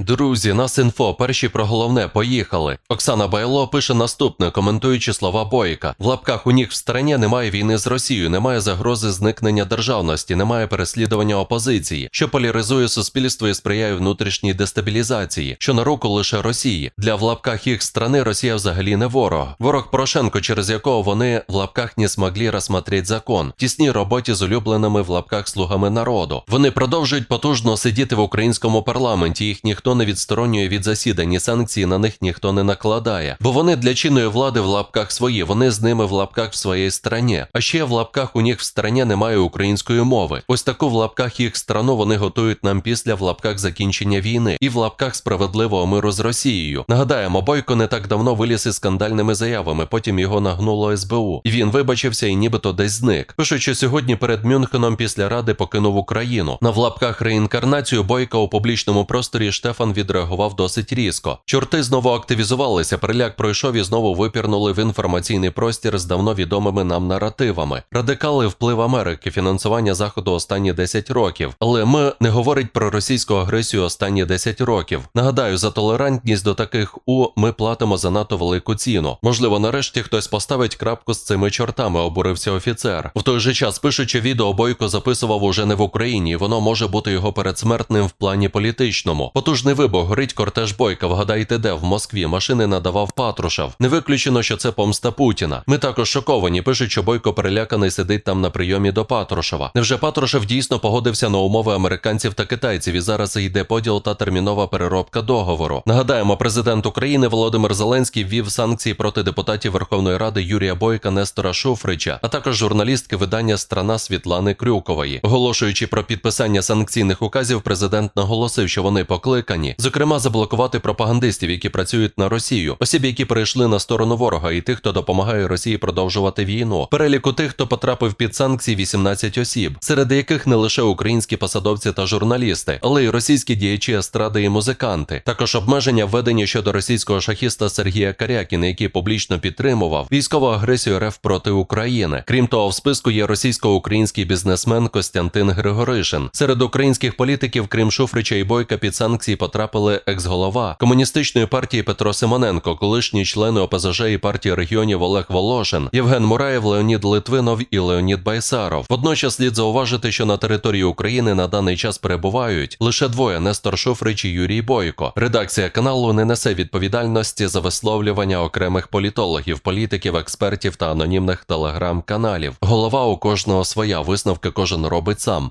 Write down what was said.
Друзі, нас інфо, перші про головне, поїхали. Оксана Байло пише наступне, коментуючи слова Бойка. В лапках у них в стороні немає війни з Росією, немає загрози зникнення державності, немає переслідування опозиції, що поляризує суспільство і сприяє внутрішній дестабілізації, що на руку лише Росії. Для в лапках їх страни Росія взагалі не ворог. Ворог Порошенко, через якого вони в лапках не змогли розсмотреть закон. В тісній роботі з улюбленими в лапках слугами народу. Вони продовжують потужно сидіти в українському парламенті. Їх ніхто не відсторонює від засідань, і санкції на них ніхто не накладає. Бо вони для чинної влади в лапках свої, вони з ними в лапках в своїй страні. А ще в лапках у них в страні немає української мови. Ось таку в лапках їх страну вони готують нам після в лапках закінчення війни і в лапках справедливого миру з Росією. Нагадаємо, Бойко не так давно виліз із скандальними заявами. Потім його нагнуло СБУ. І він вибачився і нібито десь зник. Пишуть, що сьогодні перед Мюнхеном після ради покинув Україну. На в лапках реінкарнацію Бойка у публічному просторі Штефан відреагував досить різко. Чорти знову активізувалися. Переляк пройшов і знову випірнули в інформаційний простір з давно відомими нам наративами. Радикали вплив Америки, фінансування заходу останні 10 років. Але ми не говорить про російську агресію останні 10 років. Нагадаю, за толерантність до таких у ми платимо занадто велику ціну. Можливо, нарешті хтось поставить крапку з цими чортами, обурився офіцер. В той же час пишучи відео, Бойко записував уже не в Україні, і воно може бути його передсмертним в плані політичному. Потужний вибух, горить кортеж Бойка. Вгадайте, де в Москві машини надавав Патрушев. Не виключено, що це помста Путіна. Ми також шоковані. Пишуть, що Бойко переляканий сидить там на прийомі до Патрушева. Невже Патрушев дійсно погодився на умови американців та китайців, і зараз йде поділ та термінова переробка договору? Нагадаємо, президент України Володимир Зеленський ввів санкції проти депутатів Верховної Ради Юрія Бойка, Нестора Шуфрича, а також журналістки видання Страна Світлани Крюкової. Оголошуючи про підписання санкційних указів, президент наголосив, що вони покликані, зокрема, заблокувати пропагандистів, які працюють на Росію, осіб, які перейшли на сторону ворога, і тих, хто допомагає Росії продовжувати війну. Переліку тих, хто потрапив під санкції, 18 осіб, серед яких не лише українські посадовці та журналісти, але й російські діячі естради і музиканти. Також обмеження введені щодо російського шахіста Сергія Карякіна, який публічно підтримував військову агресію РФ проти України. Крім того, в списку є російсько-український бізнесмен Костянтин Григоришин. Серед українських політиків, крім Шуфрича і Бойка, під санкції потрапили екс-голова комуністичної партії Петро Симоненко, колишні члени ОПЗЖ і партії регіонів Олег Волошин, Євген Мураєв, Леонід Литвинов і Леонід Байсаров. Водночас слід зауважити, що на території України на даний час перебувають лише двоє Нестор Шуфрич і Юрій Бойко. Редакція каналу не несе відповідальності за висловлювання окремих політологів, політиків, експертів та анонімних телеграм-каналів. Голова у кожного своя висновки кожен робить сам.